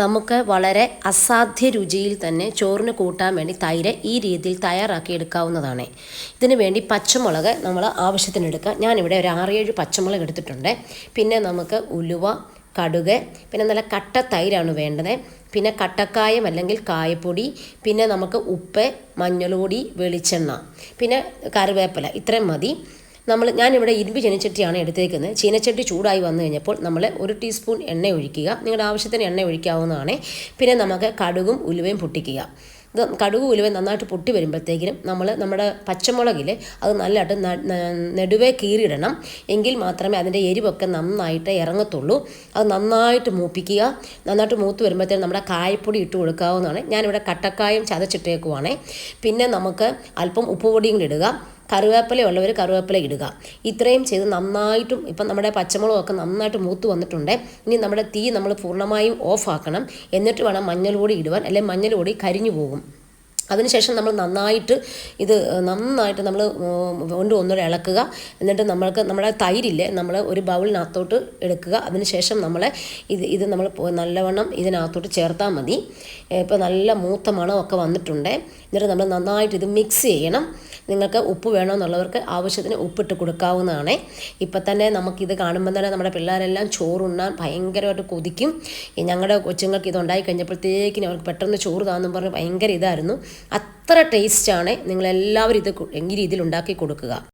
നമുക്ക് വളരെ അസാധ്യ രുചിയിൽ തന്നെ ചോറിന് കൂട്ടാൻ വേണ്ടി തൈര് ഈ രീതിയിൽ തയ്യാറാക്കി എടുക്കാവുന്നതാണ്. ഇതിന് വേണ്ടി പച്ചമുളക് നമ്മൾ ആവശ്യത്തിന് എടുക്കുക ഞാനിവിടെ ഒരു ആറേഴ് പച്ചമുളക് എടുത്തിട്ടുണ്ട്. പിന്നെ നമുക്ക് ഉലുവ കടുക് പിന്നെ നല്ല കട്ട തൈരാണ് വേണ്ടത്. പിന്നെ കട്ടക്കായം അല്ലെങ്കിൽ കായപ്പൊടി പിന്നെ നമുക്ക് ഉപ്പ് മഞ്ഞൾപൊടി വെളിച്ചെണ്ണ പിന്നെ കറിവേപ്പില ഇത്രയും മതി. നമ്മൾ ഞാനിവിടെ ഇരുമ്പ് ചീനച്ചട്ടിയാണ് എടുത്തേക്കുന്നത്. ചീനച്ചട്ടി ചൂടായി വന്നു കഴിഞ്ഞപ്പോൾ നമ്മൾ ഒരു ടീസ്പൂൺ എണ്ണ ഒഴിക്കുക. നിങ്ങളുടെ ആവശ്യത്തിന് എണ്ണ ഒഴിക്കാവുന്നതാണ്. പിന്നെ നമുക്ക് കടുകും ഉലുവയും പൊട്ടിക്കുക. ഇത് കടുക് ഉലുവ നന്നായിട്ട് പൊട്ടി വരുമ്പോഴത്തേക്കിനും നമ്മൾ നമ്മുടെ പച്ചമുളകിൽ അത് നല്ലതായിട്ട് നെടുവേ കീറിയിടണം. എങ്കിൽ മാത്രമേ അതിന്റെ എരിവൊക്കെ നന്നായിട്ട് ഇറങ്ങത്തുള്ളൂ. അത് നന്നായിട്ട് മൂപ്പിക്കുക. നന്നായിട്ട് മൂത്ത് വരുമ്പോഴത്തേക്കും നമ്മുടെ കായപ്പൊടി ഇട്ട് കൊടുക്കാവുന്നതാണ്. ഞാനിവിടെ കട്ടക്കായും ചതച്ചിട്ടേക്കുവാണേ. പിന്നെ നമുക്ക് അല്പം ഉപ്പുപൊടിയും ഇടുക. കറിവേപ്പില ഉള്ളവർ കറിവേപ്പില ഇടുക. ഇത്രയും ചെയ്ത് നന്നായിട്ടും ഇപ്പം നമ്മുടെ പച്ചമുളകൊക്കെ നന്നായിട്ട് മൂത്ത് വന്നിട്ടുണ്ട്. ഇനി നമ്മുടെ തീ നമ്മൾ പൂർണമായും ഓഫാക്കണം. എന്നിട്ട് വേണം മഞ്ഞൾ പൊടി ഇടുവാൻ അല്ലെങ്കിൽ മഞ്ഞൾ പൊടി കരിഞ്ഞു പോകും. അതിനുശേഷം നമ്മൾ നന്നായിട്ട് ഇത് നന്നായിട്ട് നമ്മൾ കൊണ്ട് ഒന്നുകൂടെ ഇളക്കുക. എന്നിട്ട് നമ്മൾക്ക് നമ്മുടെ തൈരില്ലേ നമ്മൾ ഒരു ബൗളിനകത്തോട്ട് എടുക്കുക. അതിനുശേഷം നമ്മൾ ഇത് ഇത് നമ്മൾ നല്ലവണ്ണം ഇതിനകത്തോട്ട് ചേർത്താൽ മതി. ഇപ്പോൾ നല്ല മൂത്ത മണമൊക്കെ വന്നിട്ടുണ്ട്. എന്നിട്ട് നമ്മൾ നന്നായിട്ട് ഇത് മിക്സ് ചെയ്യണം. നിങ്ങൾക്ക് ഉപ്പ് വേണമെന്നുള്ളവർക്ക് ആവശ്യത്തിന് ഉപ്പിട്ട് കൊടുക്കാവുന്നതാണ്. ഇപ്പം തന്നെ നമുക്കിത് കാണുമ്പോൾ തന്നെ നമ്മുടെ പിള്ളേരെല്ലാം ചോറുണ്ണാൻ ഭയങ്കരമായിട്ട് കൊതിക്കും. ഞങ്ങളുടെ കൊച്ചുങ്ങൾക്ക് ഇത് ഉണ്ടായി കഴിഞ്ഞപ്പോഴത്തേക്കിനും അവർക്ക് പെട്ടെന്ന് ചോറ് താന്നും പറഞ്ഞ് ഭയങ്കര ഇതായിരുന്നു. അത്ര ടേസ്റ്റാണ് നിങ്ങളെല്ലാവരും ഇത് ഈ രീതിയിൽ ഉണ്ടാക്കി കൊടുക്കുക.